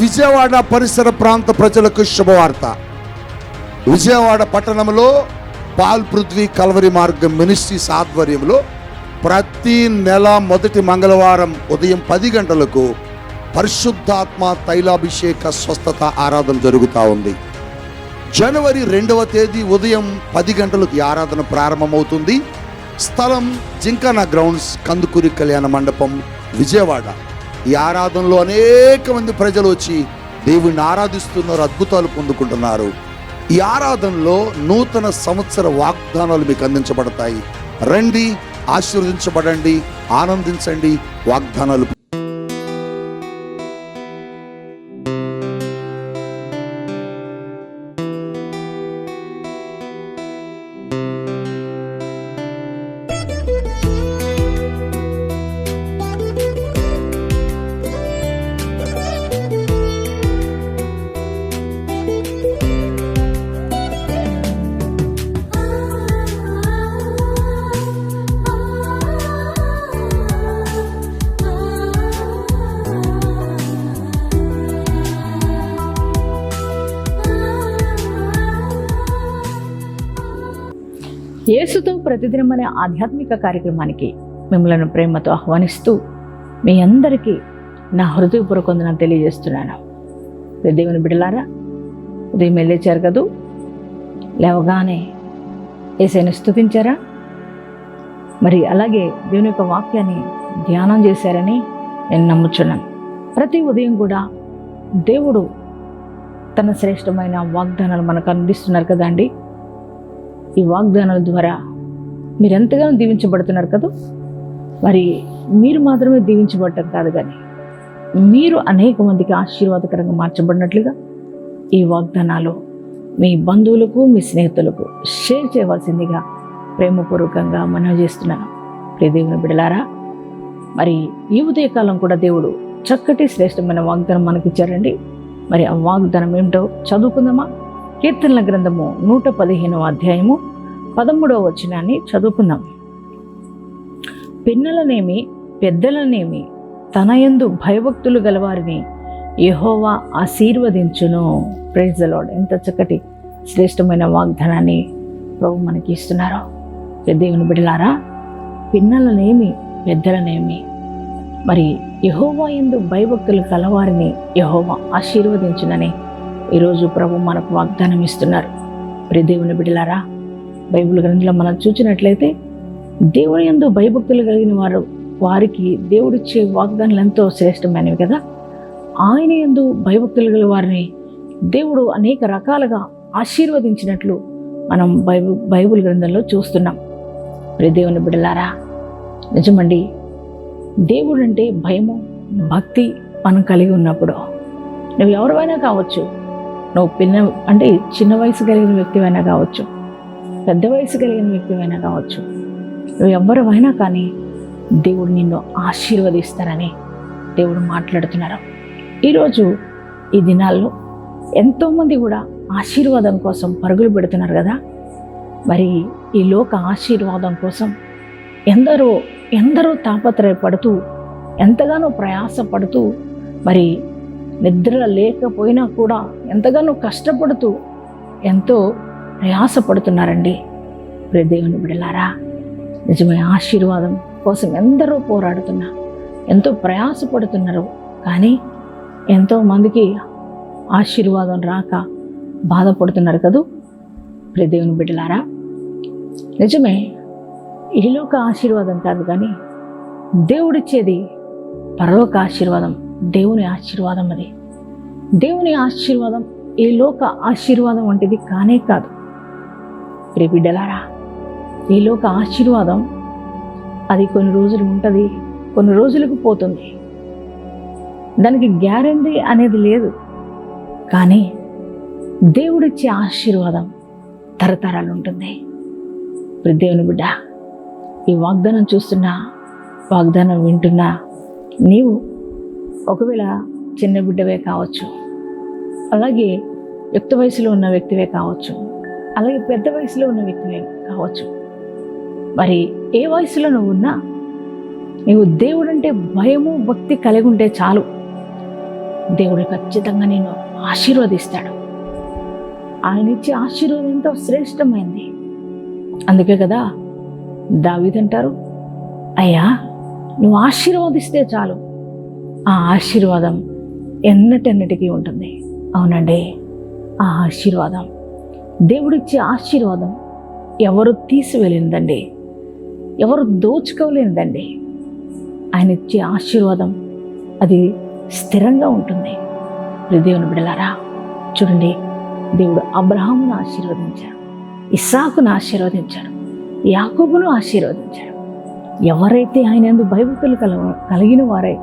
విజయవాడ పరిసర ప్రాంత ప్రజలకు శుభవార్త. విజయవాడ పట్టణంలో పాల్ పృథ్వీ కల్వరి మార్గం మినిస్ట్రీస్ ఆధ్వర్యంలో ప్రతి నెల మొదటి మంగళవారం ఉదయం పది గంటలకు పరిశుద్ధాత్మ తైలాభిషేక స్వస్థత ఆరాధన జరుగుతూ ఉంది. జనవరి రెండవ తేదీ ఉదయం పది గంటలకు ఈ ఆరాధన ప్రారంభమవుతుంది. స్థలం జింకానా గ్రౌండ్స్ కందుకూరి కళ్యాణ మండపం విజయవాడ. ఈ ఆరాధనలో అనేక మంది ప్రజలు వచ్చి దేవుణ్ణి ఆరాధిస్తున్నారు అద్భుతాలు పొందుకుంటున్నారు. ఈ ఆరాధనలో నూతన సంవత్సర వాగ్దానాలు మీకు అందించబడతాయి. రండి ఆశీర్వదించబడండి ఆనందించండి వాగ్దానాలు యేసుతో ప్రతిదినం అనే ఆధ్యాత్మిక కార్యక్రమానికి మిమ్మలను ప్రేమతో ఆహ్వానిస్తూ మీ అందరికీ నా హృదయపూర్వక తెలియజేస్తున్నాను. దేవుని బిడలారా ఉదయం వెళ్ళేచారు కదూ? లేవగానే ఏసైనా స్థుతించారా మరి అలాగే దేవుని యొక్క వాక్యాన్ని ధ్యానం చేశారని నేను నమ్ముచున్నాను. ప్రతి ఉదయం కూడా దేవుడు తన శ్రేష్టమైన వాగ్దానాలు మనకు అందిస్తున్నారు కదండి ఈ వాగ్దానాల ద్వారా మీరు ఎంతగానో దీవించబడుతున్నారు కదా? మరి మీరు మాత్రమే దీవించబడటం కాదు కానీ మీరు అనేక మందికి ఆశీర్వాదకరంగా మార్చబడినట్లుగా ఈ వాగ్దానాలు మీ బంధువులకు మీ స్నేహితులకు షేర్ చేయవలసిందిగా ప్రేమపూర్వకంగా మనవి చేస్తున్నాను. ప్రియ దేవుని బిడలారా మరి ఈ ఉదయకాలం కూడా దేవుడు చక్కటి శ్రేష్టమైన వాగ్దానం మనకిచ్చారండి మరి ఆ వాగ్దానం ఏమిటో చదువుకుందామా? కీర్తనల గ్రంథము నూట పదిహేనవ అధ్యాయము పదమూడవ వచనాన్ని చదువుకుందాం. పిన్నలనేమి పెద్దలనేమి తనయందు భయభక్తులు గలవారిని యహోవా ఆశీర్వదించును. ప్రైజ్ ఎంత చక్కటి శ్రేష్టమైన వాగ్దానాన్ని ప్రభు మనకి ఇస్తున్నారో దేవుని బిడలారా పిన్నలనేమి పెద్దలనేమి మరి యహోవా ఎందు భయభక్తులు కలవారిని యహోవా ఆశీర్వదించునని ఈరోజు ప్రభు మనకు వాగ్దానం ఇస్తున్నారు. ప్రియ దేవుని బిడలారా బైబిల్ గ్రంథంలో మనం చూసినట్లయితే దేవుని ఎందు భయభక్తులు కలిగిన వారు వారికి దేవుడిచ్చే వాగ్దానాలు ఎంతో శ్రేష్టమైనవి కదా. ఆయన ఎందు భయభక్తులు గల వారిని దేవుడు అనేక రకాలుగా ఆశీర్వదించినట్లు మనం బైబిల్ బైబిల్ గ్రంథంలో చూస్తున్నాం. ప్రియ దేవుని బిడలారా నిజమండి దేవుడు అంటే భయము భక్తి మనం కలిగి ఉన్నప్పుడు. నువ్వు ఎవరివైనా కావచ్చు నువ్వు పిన్న అంటే చిన్న వయసు కలిగిన వ్యక్తివైనా కావచ్చు పెద్ద వయసు కలిగిన వ్యక్తివైనా కావచ్చు నువ్వు ఎవరివైనా కానీ దేవుడు నిన్ను ఆశీర్వదిస్తారని దేవుడు మాట్లాడుతున్నారు. ఈరోజు ఈ దినాల్లో ఎంతోమంది కూడా ఆశీర్వాదం కోసం పరుగులు పెడుతున్నారు కదా. మరి ఈ లోక ఆశీర్వాదం కోసం ఎందరో ఎందరో తాపత్రయపడుతూ ఎంతగానో ప్రయాసపడుతూ మరి నిద్ర లేకపోయినా కూడా ఎంతగానో కష్టపడుతూ ఎంతో ప్రయాసపడుతున్నారండి. ప్రియ దేవుని బిడలారా నిజమైన ఆశీర్వాదం కోసం ఎందరో పోరాడుతున్నా ఎంతో ప్రయాసపడుతున్నారు కానీ ఎంతో మందికి ఆశీర్వాదం రాక బాధపడుతున్నారు కదూ? ప్రియ దేవుని బిడ్డలారా నిజమే ఈలోక ఆశీర్వాదం కాదు కానీ దేవుడిచ్చేది పరలోక ఆశీర్వాదం. దేవుని ఆశీర్వాదం అది. దేవుని ఆశీర్వాదం ఏ లోక ఆశీర్వాదం వంటిది కానే కాదు. రే బిడ్డలారా ఈ లోక ఆశీర్వాదం అది కొన్ని రోజులు ఉంటుంది కొన్ని రోజులకు పోతుంది. దానికి గ్యారంటీ అనేది లేదు. కానీ దేవుడిచ్చే ఆశీర్వాదం తరతరాలు ఉంటుంది. ఇప్పుడు దేవుని బిడ్డ ఈ వాగ్దానం చూస్తున్నా వాగ్దానం వింటున్నా నీవు ఒకవేళ చిన్న బిడ్డవే కావచ్చు అలాగే యుక్త వయసులో ఉన్న వ్యక్తివే కావచ్చు అలాగే పెద్ద వయసులో ఉన్న వ్యక్తివే కావచ్చు. మరి ఏ వయసులో నువ్వు ఉన్నా నీవు దేవుడంటే భయము భక్తి కలిగి ఉంటే చాలు. దేవుడు ఖచ్చితంగా నేను ఆశీర్వదిస్తాడు. ఆయన ఇచ్చే ఆశీర్వాదం ఎంతో శ్రేష్టమైంది. అందుకే కదా దావిదంటారు అయ్యా నువ్వు ఆశీర్వదిస్తే చాలు. ఆ ఆశీర్వాదం ఎన్నటెన్నటికీ ఉంటుంది. అవునండి. ఆ ఆశీర్వాదం. దేవుడిచ్చే ఆశీర్వాదం ఎవరు తీసివేలేనిదండి ఎవరు దోచుకోలేనిదండి. ఆయన ఇచ్చే ఆశీర్వాదం అది స్థిరంగా ఉంటుంది. దేవుని బిడలారా చూడండి. దేవుడు అబ్రహామును ఆశీర్వదించాడు. ఇస్సాకును ఆశీర్వదించాడు. యాకోబును ఆశీర్వదించాడు. ఎవరైతే ఆయన ఎందు భయభక్తులు కల కలిగిన వారై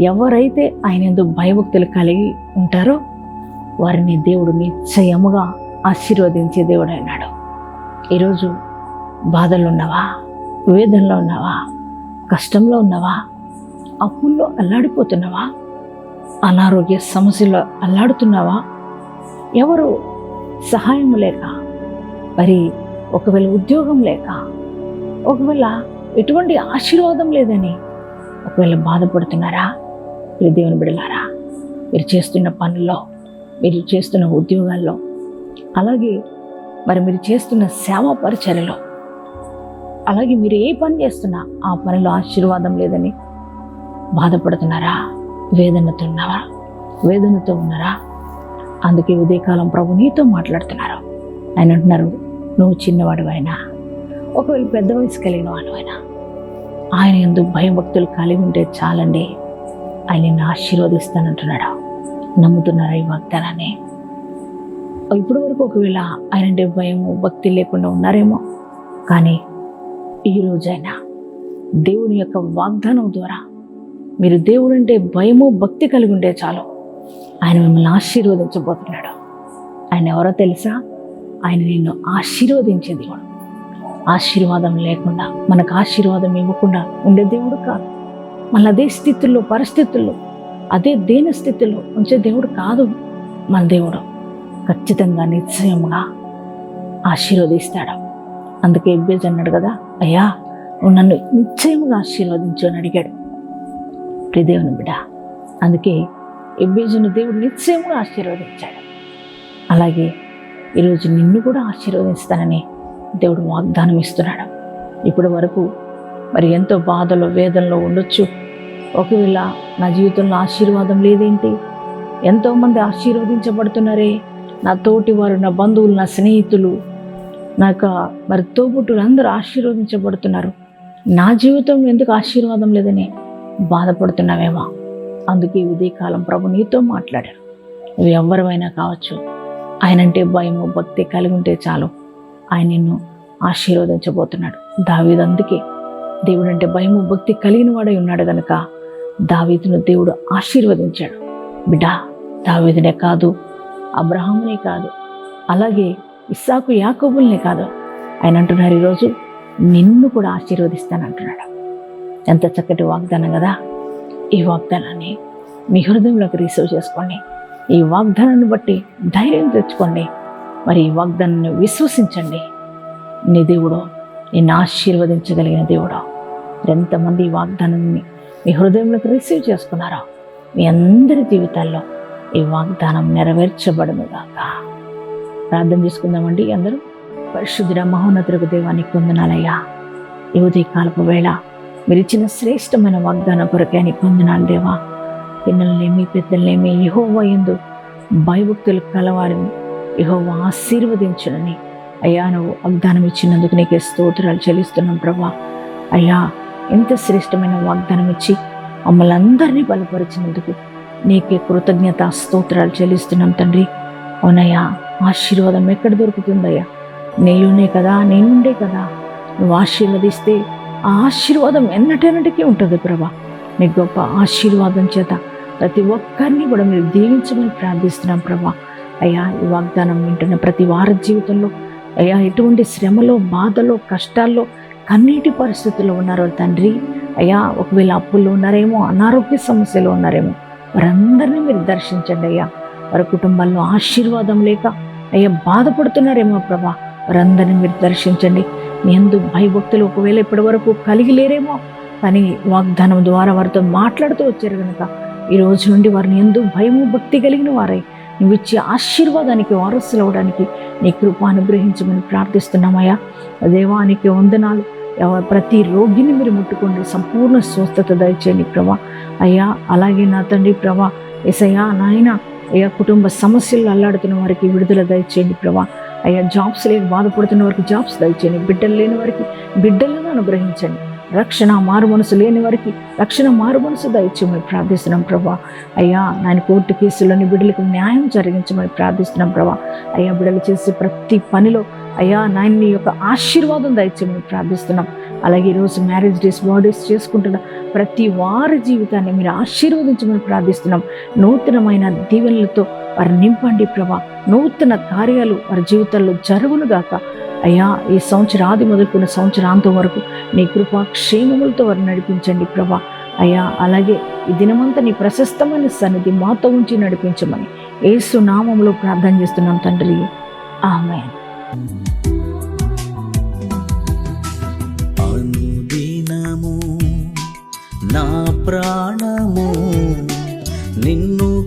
ఎవరైతే ఆయన ఎందు భయభక్తులు కలిగి ఉంటారో వారిని దేవుడు నిశ్చయముగా ఆశీర్వదించే దేవుడు అన్నాడు ఈరోజు బాధలు ఉన్నావా? వేదనలో ఉన్నావా? కష్టంలో ఉన్నావా? అప్పుల్లో అల్లాడిపోతున్నావా? అనారోగ్య సమస్యలో అల్లాడుతున్నావా? ఎవరు సహాయం లేక? మరి ఒకవేళ ఉద్యోగం లేక? ఒకవేళ ఎటువంటి ఆశీర్వాదం లేదని? ఒకవేళ బాధపడుతున్నారా? మీరు దేవుని బిడలారా మీరు చేస్తున్న పనుల్లో మీరు చేస్తున్న ఉద్యోగాల్లో అలాగే మరి మీరు చేస్తున్న సేవా పరిచర్యలో అలాగే మీరు ఏ పని చేస్తున్నా ఆ పనిలో ఆశీర్వాదం లేదని బాధపడుతున్నారా? వేదనతో ఉన్నారా వేదనతో ఉన్నారా? అందుకే ఉదయకాలం ప్రభు నీతో మాట్లాడుతున్నారు. ఆయన అంటున్నారు నువ్వు చిన్నవాడు అయినా ఒకవేళ పెద్ద వయసు కలిగిన వాడు అయినా ఆయన ఎందు భయభక్తులు కలిగి ఉంటే చాలండి. ఆయన నిన్ను ఆశీర్వదిస్తానంటున్నాడు? నమ్ముతున్నారా ఈ వాగ్దానాన్ని? ఇప్పటి వరకు ఒకవేళ ఆయన అంటే భయము భక్తి లేకుండా ఉన్నారేమో. కానీ ఈ రోజైనా దేవుని యొక్క వాగ్దానం ద్వారా మీరు దేవుడు అంటే భయము భక్తి కలిగి ఉంటే చాలు. ఆయన మిమ్మల్ని ఆశీర్వదించబోతున్నాడు. ఆయన ఎవరో తెలుసా? ఆయన నిన్ను ఆశీర్వదించే దేవుడు. ఆశీర్వాదం లేకుండా మనకు ఆశీర్వాదం ఇవ్వకుండా ఉండే దేవుడు కాదు. మళ్ళీ అదే స్థితుల్లో పరిస్థితుల్లో అదే దేని స్థితిలో ఉంచే దేవుడు కాదు మన దేవుడు. ఖచ్చితంగా నిశ్చయంగా ఆశీర్వదిస్తాడు. అందుకే ఎబ్బేజ్ అన్నాడు కదా అయ్యా నువ్వు నన్ను నిశ్చయంగా ఆశీర్వదించు అని అడిగాడు. ప్రిదేవుని బిడ్డ అందుకే ఎబ్బేజును దేవుడు నిశ్చయంగా ఆశీర్వదించాడు. అలాగే ఈరోజు నిన్ను కూడా ఆశీర్వదిస్తానని దేవుడు వాగ్దానం ఇస్తున్నాడు ఇప్పటి వరకు మరి ఎంతో బాధలో వేదనలో ఉండొచ్చు. ఒకవేళ నా జీవితంలో ఆశీర్వాదం లేదేంటి? ఎంతోమంది ఆశీర్వదించబడుతున్నారే. నా తోటి వారు నా బంధువులు నా స్నేహితులు నాకు మరి తోబుట్టులు అందరూ ఆశీర్వదించబడుతున్నారు. నా జీవితం ఎందుకు ఆశీర్వాదం లేదని బాధపడుతున్నావేమో. అందుకే ఉదయకాలం ప్రభు నీతో మాట్లాడారు. నువ్వు ఎవరివైనా కావచ్చు ఆయనంటే భయము భక్తి కలిగి ఉంటే చాలు. ఆయన నిన్ను ఆశీర్వదించబోతున్నాడు. దావిదందుకే అందుకే దేవుడు అంటే భయము భక్తి కలిగిన వాడై ఉన్నాడు గనుక దావీదును దేవుడు ఆశీర్వదించాడు. బిడ్డ దావీదునే కాదు అబ్రహామునే కాదు అలాగే ఇస్సాకు యాకోబుల్నే కాదు. ఆయన అంటున్నారు ఈరోజు నిన్ను కూడా ఆశీర్వదిస్తాను అంటున్నాడు. ఎంత చక్కటి వాగ్దానం కదా. ఈ వాగ్దానాన్ని మీ హృదయంలోకి రిసీవ్ చేసుకోండి. ఈ వాగ్దానాన్ని బట్టి ధైర్యం తెచ్చుకోండి. మరి ఈ వాగ్దానాన్ని విశ్వసించండి. నీ దేవుడు నిన్ను ఆశీర్వదించగలిగిన దేవుడు. ఎంతమంది ఈ వాగ్దానాన్ని మీ హృదయంలోకి రిసీవ్ చేసుకున్నారో మీ అందరి జీవితాల్లో ఈ వాగ్దానం నెరవేర్చబడుగాక ప్రార్థన చేసుకుందామండి అందరూ. పరిశుద్ధుడ మహోన్నతులకు దేవానికి పొందనాలయ్యా ఈ ఉదయకాలపు వేళ మీరు ఇచ్చిన శ్రేష్టమైన వాగ్దానం కొరకే అని పొందనాలు దేవా. పిల్లలనేమి పెద్దలనేమి యహోవ ఎందు భయభక్తులు కలవారిని యహోవ ఆశీర్వదించునని. అయ్యా నువ్వు వాగ్దానం ఇచ్చినందుకు నీకే స్తోత్రాలు చెల్లిస్తున్నాం ప్రభా. అయ్యా ఎంత శ్రేష్టమైన వాగ్దానం ఇచ్చి మమ్మల్ని అందరినీ బలపరిచినందుకు నీకే కృతజ్ఞత స్తోత్రాలు చెల్లిస్తున్నాం తండ్రి. అవునయ్యా ఆశీర్వాదం ఎక్కడ దొరుకుతుందయ్యా? నీలోనే కదా నేనుండే కదా. నువ్వు ఆశీర్వదిస్తే ఆ ఆశీర్వాదం ఎన్నటెన్నటికీ ఉంటుంది ప్రభా. నీ గొప్ప ఆశీర్వాదం చేత ప్రతి ఒక్కరిని కూడా మీరు దీవించమని ప్రార్థిస్తున్నాం ప్రభా. అయ్యా ఈ వాగ్దానం వింటున్న ప్రతి వారి జీవితంలో అయ్యా ఎటువంటి శ్రమలో బాధలో కష్టాల్లో కన్నీటి పరిస్థితుల్లో ఉన్నారో తండ్రి. అయ్యా ఒకవేళ అప్పుల్లో ఉన్నారేమో అనారోగ్య సమస్యలు ఉన్నారేమో వారందరినీ మీరు దర్శించండి అయ్యా. వారి కుటుంబాల్లో ఆశీర్వాదం లేక అయ్యా బాధపడుతున్నారేమో ప్రభా వారందరినీ మీరు దర్శించండి. మీ ఎందు భయభక్తులు ఒకవేళ ఇప్పటి వరకు కలిగి లేరేమో కానీ వాగ్దానం ద్వారా వారితో మాట్లాడుతూ వచ్చారు కనుక ఈ రోజు నుండి వారిని ఎందు భయము భక్తి కలిగిన వారై నువ్వు ఇచ్చే ఆశీర్వాదానికి వారసులు అవడానికి నీ కృప అనుగ్రహించమని ప్రార్థిస్తున్నామయ్యా. దేవానికి వందనాలు. ప్రతి రోగిని మీరు ముట్టుకోండి. సంపూర్ణ స్వస్థత దయచేయండి ప్రభా. అయ్యా అలాగే నా తండ్రి ప్రభా ఎసయ్యా నాయన అయ్యా కుటుంబ సమస్యలు అల్లాడుతున్న వారికి విడుదల దయచేయండి ప్రభా. అయ్యా జాబ్స్ లేని బాధపడుతున్న వారికి జాబ్స్ దయచేయండి. బిడ్డలు లేని వారికి బిడ్డలను అనుగ్రహించండి. రక్షణ మారు మనసు లేని వారికి రక్షణ మారు మనసు దయచేయమని ప్రార్థిస్తున్నాం ప్రభా. అయ్యా నాయన కోర్టు కేసులోని బిడ్డలకు న్యాయం జరిగించమని ప్రార్థిస్తున్నాం ప్రభా. అయ్యా బిడ్డలు చేసే ప్రతి పనిలో అయ్యా నాయన నీ యొక్క ఆశీర్వాదం దయచేయమని ప్రార్థిస్తున్నాం. అలాగే ఈరోజు మ్యారేజ్ డేస్ బర్త్డేస్ చేసుకుంటున్న ప్రతి వారి జీవితాన్ని మీరు ఆశీర్వదించమని ప్రార్థిస్తున్నాం. నూతనమైన దీవెనలతో వారు నింపండి ప్రభా. నూతన కార్యాలు వారి జీవితంలో జరుగును గాక. అయ్యా ఈ సంవత్సరం ఆది మొదలుకున్న సంవత్సరాంతం వరకు నీ కృపా క్షేమములతో వారిని నడిపించండి ప్రభా. అయ్యా అలాగే ఈ దినమంతా నీ ప్రశస్తమైన సన్నిధి మాతో ఉంచి నడిపించమని ఏసు నామంలో ప్రార్థన చేస్తున్నాం తండ్రి. ఆమె నా ప్రాణము నిన్ను